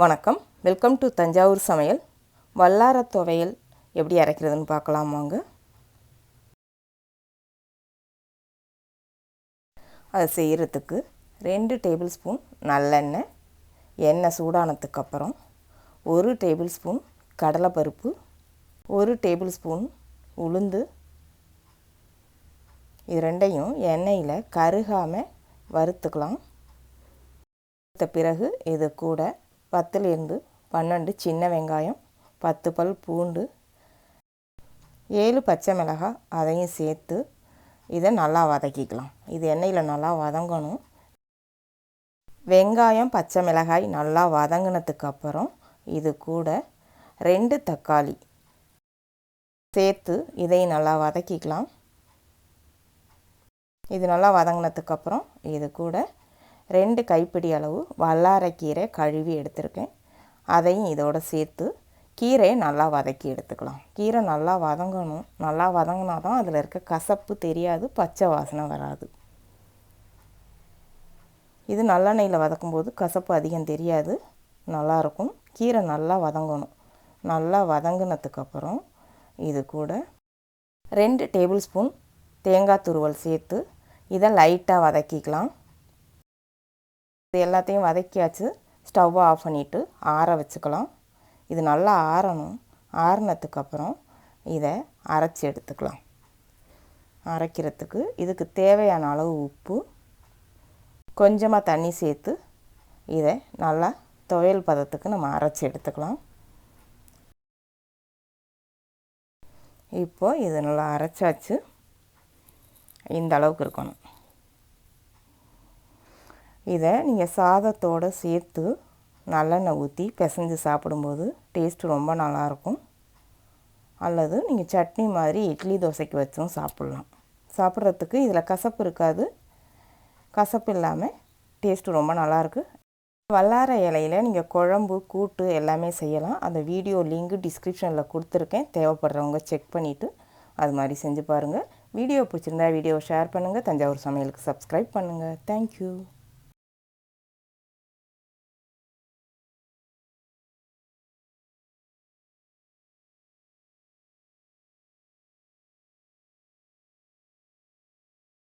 வணக்கம். Welcome to Thanjavur சமையல். வல்லார துவையல் எப்படி அரைக்கிறதுன்னு பார்க்கலாம் வாங்க. அதை செய்கிறதுக்கு ரெண்டு டேபிள் ஸ்பூன் நல்லெண்ணெய் எண்ணெய் சூடானதுக்கப்புறம் ஒரு டேபிள் ஸ்பூன் கடலைப்பருப்பு ஒரு டேபிள் ஸ்பூன் உளுந்து. இது ரெண்டையும் எண்ணெயில் கருகாமல் வறுத்துக்கலாம். வறுத்த பிறகு இது கூட பத்துலேருந்து பன்னெண்டு சின்ன வெங்காயம் பத்து பல் பூண்டு ஏழு பச்சை மிளகாய் அதையும் சேர்த்து இதை நல்லா வதக்கிக்கலாம். இது எண்ணெயில் நல்லா வதங்கணும். வெங்காயம் பச்சை மிளகாய் நல்லா வதங்கினதுக்கப்புறம் இது கூட ரெண்டு தக்காளி சேர்த்து இதையும் நல்லா வதக்கிக்கலாம். இது நல்லா வதங்கினதுக்கப்புறம் இது கூட ரெண்டு கைப்பிடி அளவு வல்லாரைக்கீரை கழுவி எடுத்திருக்கேன். அதையும் இதோடு சேர்த்து கீரையை நல்லா வதக்கி எடுத்துக்கலாம். கீரை நல்லா வதங்கணும். நல்லா வதங்கினா தான் அதில் இருக்க கசப்பு தெரியாது பச்சை வாசனை வராது. இது நல்லெண்ணெயில் வதக்கும்போது கசப்பு அதிகம் தெரியாது நல்லாயிருக்கும் கீரை நல்லா வதங்கணும். நல்லா வதங்கினதுக்கப்புறம் இது கூட ரெண்டு டேபிள் ஸ்பூன் தேங்காய் துருவல் சேர்த்து இதை லைட்டாக வதக்கிக்கலாம். இது எல்லாத்தையும் வதக்கியாச்சு ஸ்டவ்வை ஆஃப் பண்ணிவிட்டு ஆற வச்சுக்கலாம். இது நல்லா ஆறணும். ஆறினதுக்கப்புறம் இதை அரைச்சி எடுத்துக்கலாம். அரைக்கிறதுக்கு இதுக்கு தேவையான அளவு உப்பு கொஞ்சமாக தண்ணி சேர்த்து இதை நல்லா துவையல் பதத்துக்கு நம்ம அரைச்சி எடுத்துக்கலாம். இப்போது இது நல்லா அரைச்சாச்சு. இந்த அளவுக்கு இருக்கணும். இதை நீங்கள் சாதத்தோடு சேர்த்து நல்லெண்ணெய் ஊற்றி பிசைஞ்சு சாப்பிடும்போது டேஸ்ட்டு ரொம்ப நல்லாயிருக்கும். அல்லது நீங்கள் சட்னி மாதிரி இட்லி தோசைக்கு வச்சும் சாப்பிட்லாம். சாப்பிட்றதுக்கு இதில் கசப்பு இருக்காது. கசப்பு இல்லாமல் டேஸ்ட்டு ரொம்ப நல்லாயிருக்கு. வல்லார இலையில் நீங்கள் குழம்பு கூட்டு எல்லாமே செய்யலாம். அந்த வீடியோ லிங்க் டிஸ்கிரிப்ஷனில் கொடுத்துருக்கேன். தேவைப்படுறவங்க செக் பண்ணிவிட்டு அது மாதிரி செஞ்சு பாருங்கள் வீடியோ பிடிச்சிருந்தா வீடியோ ஷேர் பண்ணுங்கள் தஞ்சாவூர் சமையலுக்கு சப்ஸ்கிரைப் பண்ணுங்கள் தேங்க்யூ